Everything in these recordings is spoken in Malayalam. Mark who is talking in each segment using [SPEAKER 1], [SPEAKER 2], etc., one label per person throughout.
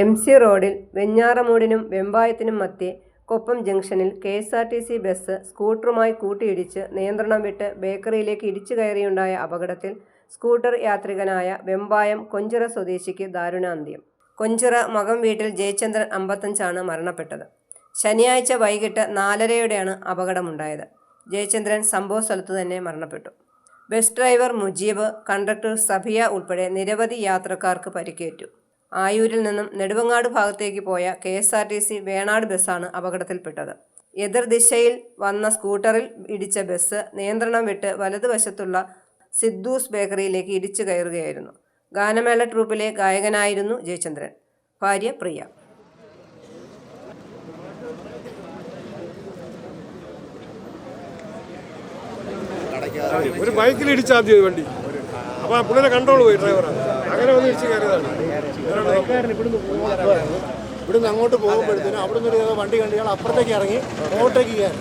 [SPEAKER 1] എം സി റോഡിൽ വെഞ്ഞാറമൂടിനും വെമ്പായത്തിനും മധ്യേ കൊപ്പം ജംഗ്ഷനിൽ K S R T C bus സ്കൂട്ടറുമായി കൂട്ടിയിടിച്ച് നിയന്ത്രണം വിട്ട് ബേക്കറിയിലേക്ക് ഇടിച്ചു കയറിയുണ്ടായ അപകടത്തിൽ സ്കൂട്ടർ യാത്രികനായ വെമ്പായം കൊഞ്ചിറ സ്വദേശിക്ക് ദാരുണാന്ത്യം. കൊഞ്ചിറ മകം വീട്ടിൽ ജയചന്ദ്രൻ അമ്പത്തഞ്ചാണ് മരണപ്പെട്ടത്. ശനിയാഴ്ച വൈകിട്ട് നാലരയോടെയാണ് അപകടമുണ്ടായത്. ജയചന്ദ്രൻ സംഭവ സ്ഥലത്തു തന്നെ മരണപ്പെട്ടു. Bus driver Mujeeb conductor Safiya ഉൾപ്പെടെ നിരവധി യാത്രക്കാർക്ക് പരിക്കേറ്റു. ആയൂരിൽ നിന്നും നെടുവങ്ങാട് ഭാഗത്തേക്ക് പോയ K S R T C Venad ബസ്സാണ് അപകടത്തിൽപ്പെട്ടത്. എതിർദിശയിൽ വന്ന സ്കൂട്ടറിൽ ഇടിച്ച ബസ് നിയന്ത്രണം വിട്ട് വലതുവശത്തുള്ള സിദ്ദൂസ് ബേക്കറിയിലേക്ക് ഇടിച്ചു കയറുകയായിരുന്നു. ഗാനമേള ട്രൂപ്പിലെ ഗായകനായിരുന്നു ജയചന്ദ്രൻ. ഭാര്യ പ്രിയ.
[SPEAKER 2] ഒരു ബൈക്കിൽ ഇടിച്ചാൽ വണ്ടി. അപ്പൊ ആ പുള്ളിനെ കണ്ടോളൂ പോയി ഡ്രൈവർ അങ്ങനെ വന്ന് ഇടിച്ച് കയറിയതാണ്.
[SPEAKER 3] ഇവിടുന്ന് അങ്ങോട്ട് പോകുമ്പോഴത്തേനും അവിടുന്ന് ഒരു വണ്ടി കണ്ടിയാൽ അപ്പുറത്തേക്ക് ഇറങ്ങി ഓട്ടേക്ക് ചെയ്യാൻ.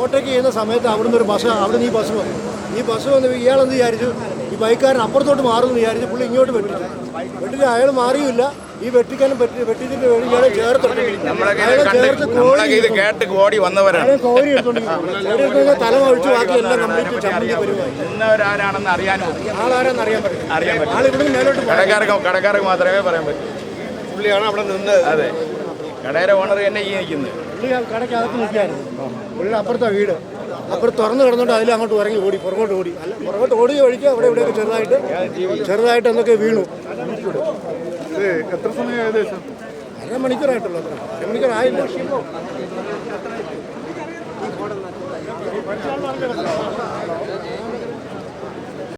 [SPEAKER 3] ഓട്ടേക്ക് ചെയ്യുന്ന സമയത്ത് അവിടുന്ന് ഒരു ബസ് അവിടുന്ന് ഈ ബസ് വന്നു. ഈ ബസ് വന്ന് ഇയാളെന്ത് വിചാരിച്ചു? ഈ ബൈക്കാരൻ അപ്പുറത്തോട്ട് മാറുമെന്ന് വിചാരിച്ചു പുള്ളി ഇങ്ങോട്ട് വെട്ടിട്ടു വെട്ടിട്ട് അയാൾ മാറിയില്ല ഈ വെട്ടിക്കാനും വെട്ടി വെട്ടിച്ചിട്ട് വേണ്ടി
[SPEAKER 4] ഞാൻ ചേർത്തിട്ടുണ്ട് കേട്ട് കോടി വന്നവരാണ്.
[SPEAKER 3] കോഴി കോരി എടുത്തോണ്ടിരിക്കുന്നു തല ഒഴിച്ച് ബാക്കി എല്ലാം കംപ്ലീറ്റ് ചമ്മന്തി
[SPEAKER 4] അറിയാൻ അറിയാനോ?
[SPEAKER 3] ആളാരാന്ന് അറിയാൻ പറ്റും
[SPEAKER 4] അറിയാൻ പറ്റും
[SPEAKER 3] ആൾ ഇവിടെ മേലോട്ട്.
[SPEAKER 4] കടക്കാർക്ക് കടക്കാർക്ക് മാത്രമേ പറയാൻ പറ്റൂ.
[SPEAKER 2] പുള്ളിയാണ് അവിടെ നിന്ന്
[SPEAKER 4] അതെ. കടയുടെ ഓണർ തന്നെ ഈ നിൽക്കുന്നത്.
[SPEAKER 3] പുള്ളി കടക്കകത്ത് കടയ്ക്കകത്ത് നിൽക്കുകയായിരുന്നു. പുള്ളിയുടെ അപ്പുറത്തെ വീട്. അപ്പുറത്ത് തുറന്ന് കിടന്നുകൊണ്ട് അതിൽ അങ്ങോട്ട് ഇറങ്ങി ഓടി പുറകോട്ട് ഓടി. അല്ല പുറകോട്ട് ഓടി വഴിക്ക് അവിടെ ഇവിടെയൊക്കെ ചെറുതായിട്ട് ചെറുതായിട്ട് എന്തൊക്കെ വീണു.
[SPEAKER 2] എത്ര സമയം ഏകദേശം?
[SPEAKER 3] അരമണിക്കൂറായിട്ടുള്ളൂ. അത്ര അരമണിക്കൂറായില്ല.